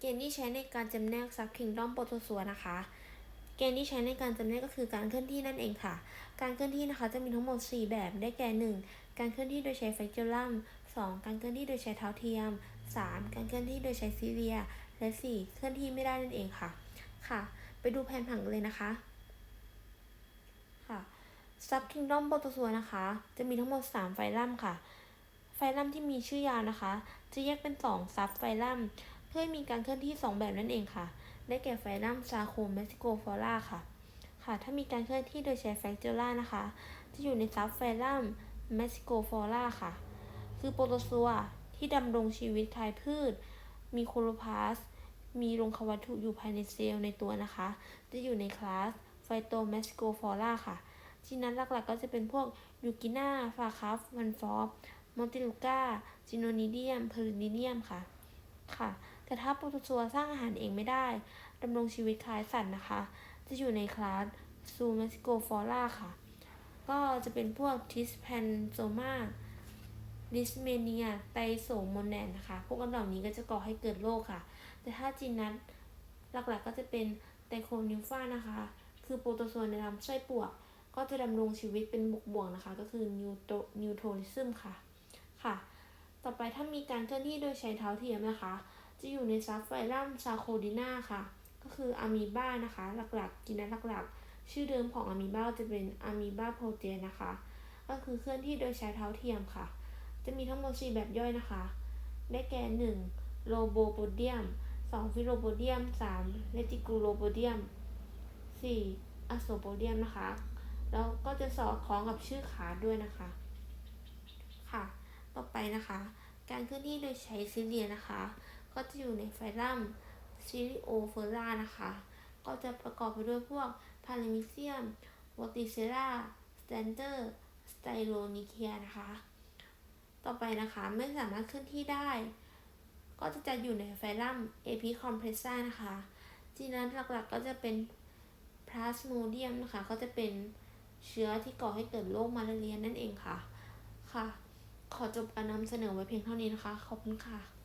เกณฑ์ที่ใช้ในการจำแนกซับคิงดอมโปรโตซัวนะคะ เกณฑ์ที่ใช้ในการจำแนกก็คือการเคลื่อนที่นั่นเองค่ะ การเคลื่อนที่นะคะจะมีทั้งหมด 4 แบบได้แก่ 1. การเคลื่อนที่โดยใช้ไฟจูลัม 2. การเคลื่อนที่โดยใช้เท้าเทียม 3. การเคลื่อนที่โดยใช้ซีเรีย และ 4. เคลื่อนที่ไม่ได้นั่นเองค่ะ ค่ะ ไปดูแผนผังเลยนะคะ ค่ะซับคิงดอมโปรโตซัวนะคะ จะมีทั้งหมด 3 ไฟลัมค่ะ ไฟลัมที่มีชื่อยาวนะคะ จะแยกเป็น 2 ซับไฟลัม เพื่อให้มีการเคลื่อนที่ 2 แบบนั่นเองค่ะ ได้แก่ไฟลัมซาโคเม็กซิโกฟอร่าค่ะ ค่ะ ถ้ามีการเคลื่อนที่โดยใช้แฟกเจอร่านะคะ จะอยู่ในซับไฟลัมเม็กซิโกฟอร่าค่ะ คือโปรโตซัวที่ดำรงชีวิตคล้ายพืช มีโคโลพาส มีรงควัตถุอยู่ภายในเซลล์ในตัวนะคะ จะอยู่ในคลาสไฟโตเม็กซิโกฟอร่าค่ะที่นั้นหลักๆก็จะเป็นพวกยูกิน่าฟาคัฟวันฟอฟมอนติลูก้าจิโนนิเดียมเพอรินิเดียมค่ะ ค่ะ แต่ถ้าโปรโตซัวสร้างอาหารเองไม่ได้ดำรงชีวิตคล้ายสัตว์นะคะ จะอยู่ในคลาสซูเม็กซิโกฟอร่าค่ะ ก็จะเป็นพวกทิสแพนโซมาดิสเมเนีย ไตโสโมแนนนะคะ พวกอันเหล่านี้ก็จะก่อให้เกิดโรคค่ะ แต่ถ้าจีนัทหลักๆก็จะเป็นไตโคนิวฟานะคะ คือโปรโตซัวในลำไส้ปวก ก็จะดำรงชีวิตเป็นบวกบวกๆนะคะ ก็คือนิวโตนิวโทลิซึมค่ะ ค่ะ ต่อไปถ้ามีการเคลื่อนที่โดยใช้เท้าเทียมนะคะ จะอยู่ในซับไฟลัมซาโคดินาค่ะ ก็คืออะมีบ้านะคะ หลักๆ กินนั้นหลักๆ ชื่อเดิมของอะมีบ้าจะเป็นอะมีบ้าโปรเตียนะคะ ก็คือเคลื่อนที่โดยใช้เท้าเทียมค่ะ จะมีทั้งหมด 4 แบบย่อยนะคะ ได้แก่ 1. โลโบโปเดียม 2. ฟิโลโปเดียม 3. เลติกูโลโปเดียม 4. อโซโปเดียมนะคะ แล้วก็จะสอดคล้องกับชื่อขาด้วยนะคะ ค่ะ ต่อไปนะคะ การเคลื่อนที่โดยใช้ซิเลียนะคะ ก็จะอยู่ในไฟลัมซิลิโอเฟอร่านะคะ ก็จะประกอบไปด้วยพวกพารามิเซียมวอติเซราสแตนเตอร์สไตโลนิเคียนะคะ ต่อไปนะคะไม่สามารถเคลื่อนที่ได้ ก็จะจัดอยู่ในไฟลัมเอพิคอมเพรสซานะคะที่นั้นหลักๆก็จะเป็นพลาสโมเดียมนะคะ ก็จะเป็นเชื้อที่ก่อให้เกิดโรคมาลาเรียนั่นเองค่ะ ค่ะ ขอจบการนำเสนอไว้เพียงเท่านี้นะคะ ขอบคุณค่ะ